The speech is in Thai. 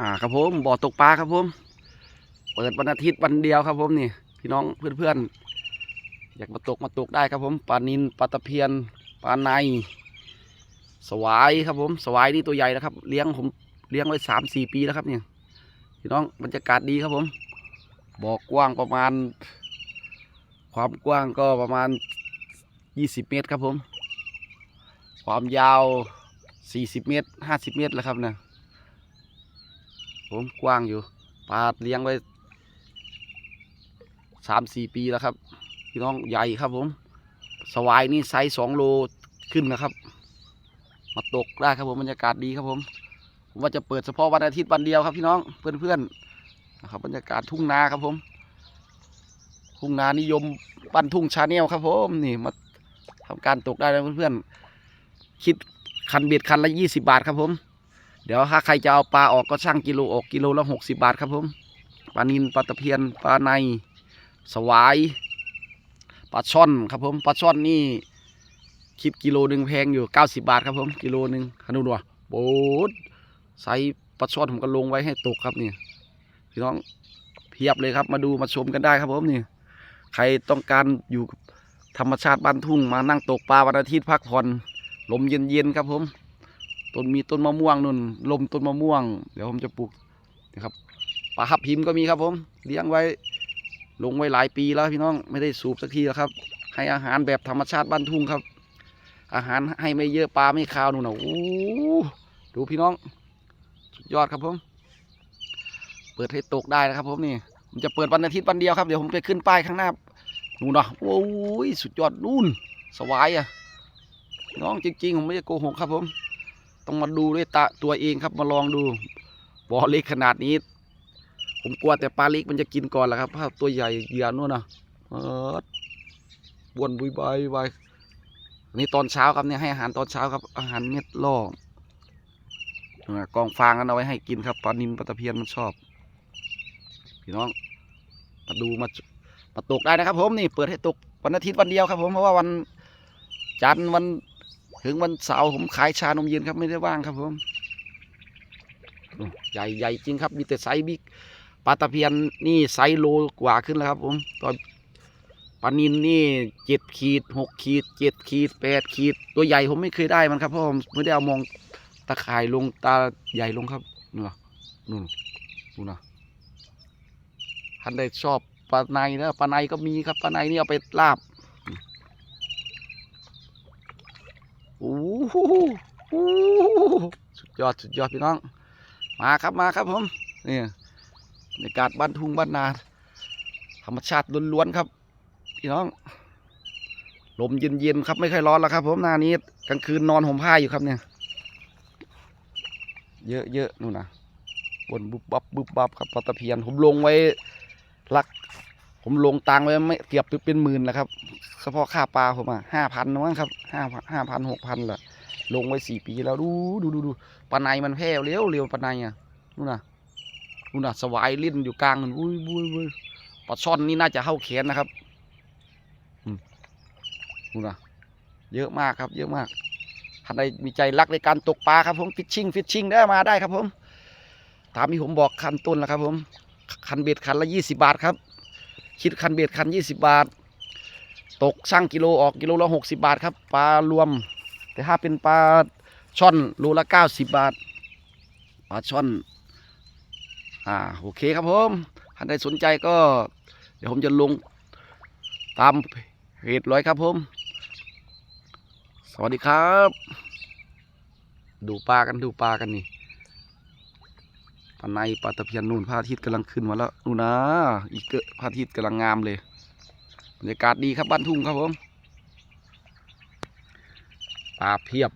อ่าครับผมบ่อตกปลาครับผม เปิดวันอาทิตย์วันเดียวครับผมนี่พี่น้องเพื่อนๆ อยากมาตกมาตกได้ครับผมปลานินปลาตะเพียนปลาในสวายครับผม สวายนี่ตัวใหญ่แล้วครับ เลี้ยงผมเลี้ยงไว้สามสี่ปีแล้วครับเนี่ยพี่น้องบรรยากาศดีครับผมบ่อกว้างประมาณ ความกว้างก็ประมาณยี่สิบเมตรครับผม ความยาวสี่สิบเมตรห้าสิบเมตรแล้วครับเนี่ย ผมกว้างอยู่ปลาเลี้ยงไว้สามสี่ปีแล้วครับ พี่น้องใหญ่ครับผม สวายนี่ไซส์สองโลขึ้นนะครับ มาตกได้ครับผมบรรยากาศดีครับผมผมว่าจะเปิดเฉพาะวันอาทิตย์วันเดียวครับพี่น้องเพื่อนๆนะครับ บรรยากาศทุ่งนาครับผม ทุ่งนานิยมบ้นทุ่งชาแนลครับผมนี่มาทำการตกได้แล้วเพื่อนๆคิดคันเบ็ดคันละยี่สิบาทครับผม เดี๋ยวถ้าใครจะเอาปลาออกก็ช่างกิโลออกกิโลละหกสิบาทครับผมปลานินปลาตะเพียนปลาในสวายปลาช่อนครับผมปลาช่อนนี่คิดกิโลหนึ่งแพงอยู่เก้าสิบาทครับผมกิโลหนึ่งขนุนวะโบดไซส์ปลาช่อนผมก็ลงไว้ให้ตกครับนี่พี่น้องเพียบเลยครับมาดูมาชมกันได้ครับผมนี่ใครต้องการอยู่ธรรมชาติบ้านทุ่งมานั่งตกปลาวันอาทิตย์พักผ่อนลมเย็นๆครับผม ต้นมีต้นมะม่วงนุ่น ลมต้นมะม่วง เดี๋ยวผมจะปลูกนะครับปลาฮับพิมพ์ก็มีครับ ผมเลี้ยงไว้ ลงไว้หลายปีแล้วพี่น้องไม่ได้สูบสักทีแล้วครับ ให้อาหารแบบธรรมชาติบ้านทุ่งครับ อาหารให้ไม่เยอะปลาไม่คาวนู่นนะโอ้ดูพี่น้อง สุดยอดครับผม เปิดให้ตกได้นะครับ ผมนี่ผมจะเปิดวันอาทิตย์วันเดียวครับเดี๋ยวผมไปขึ้นป้ายข้างหน้านู่นเนาะโอ้ยสุดยอดนู่นสวายอะน้องจริงๆผมไม่ได้โกหกครับผม ต้องมาดูด้วยตาตัวเองครับมาลองดูบ่อเล็กขนาดนี้ ผมกลัวแต่ปลาเล็กมันจะกินก่อนแหละครับถ้าตัวใหญ่เหยื่อนู่นนะเออบวนบุยบายบายนี่ตอนเช้าครับเนี่ยให้อาหารตอนเช้าครับ อาหารเม็ดล่อน่ะกองฟางกันเอาไว้ให้กินครับปลานินปลาตะเพียนมันชอบพี่น้องมาดูมามาตกได้นะครับ ผมนี่เปิดให้ตกวันอาทิตย์วันเดียวครับ ผมเพราะว่าวันจันทร์วัน ถึงวันเสาร์ผมขายชานมเย็นครับไม่ได้ว่างครับผมใหญ่ใหญ่จริงครับ มีแต่ไซส์บิ๊กปลาตะเพียนนี่ไซส์โลกว่าขึ้นแล้วครับ ผมตอนปลานินนี่เจ็ดขีดหกขีดเจ็ดขีดแปดขีด ตัวใหญ่ผมไม่เคยได้มันครับเพราะผมไม่ได้เอามองตะข่ายลงตาใหญ่ลงครับนู่นะนู่นนู่นนะท่านได้ชอบปลาในนะปลาในก็มีครับปลาในนี่เอาไปลาบ โอ้โหสุดยอดสุดยอดพี่น้อง มาครับมาครับผมนี่บรรยากาศบ้านทุ่งบ้านนา ธรรมชาติล้วนๆครับ พี่น้อง ลมเย็นๆครับไม่ค่อยร้อนแล้วครับ ผมหน้านี้กลางคืนนอนห่มผ้าอยู่ครับเนี่ย เยอะๆนู่นนะบนบุบบับบุบบับครับปลาตะเพียนผมลงไว้ลัก ผมลงตังไว้ไม่เกือบเป็นหมื่นแล้วครับเฉพาะค่าปลาผมอะห้าพันมั้งครับห้าห้าพันหกพันแหละลงไว้สี่ปีแล้วดูดูดูดูปลาในมันแพร่เร็วเร็วปลาในอะนู่นน่ะนู่นน่ะสวายลิ้นอยู่กลางนั่นอุ้ยอุ้ยอุ้ยปลาช่อนนี่น่าจะเข้าแขนนะครับนู่นน่ะ เยอะมากครับ เยอะมากท่านใดมีใจรักในการตกปลาครับผมฟิชชิงฟิชชิงได้มาได้ครับผมตามที่ผมบอกคันต้นแล้วครับผมคันเบ็ดคันละยี่สิบาทครับ คิดคันเบ็ดคันยี่สิบาท ตกช่างกิโลออกกิโลละหกสิบาทครับปลารวม แต่ถ้าเป็นปลาช่อนโลละเก้าสิบบาทปลาช่อนอ่าโอเคครับผมท่านใดสนใจก็ เดี๋ยวผมจะลงตามเพจร้อยครับผม สวัสดีครับ ดูปลากันดูปลากันนี่ ปลาในปลาตะเพียนนู่นพระอาทิตย์กำลังขึ้นมาแล้วนู่นนะอีกเกอพระอาทิตย์กำลังงามเลยบรรยากาศดีครับบ้านทุ่งครับผมปลาเพียบ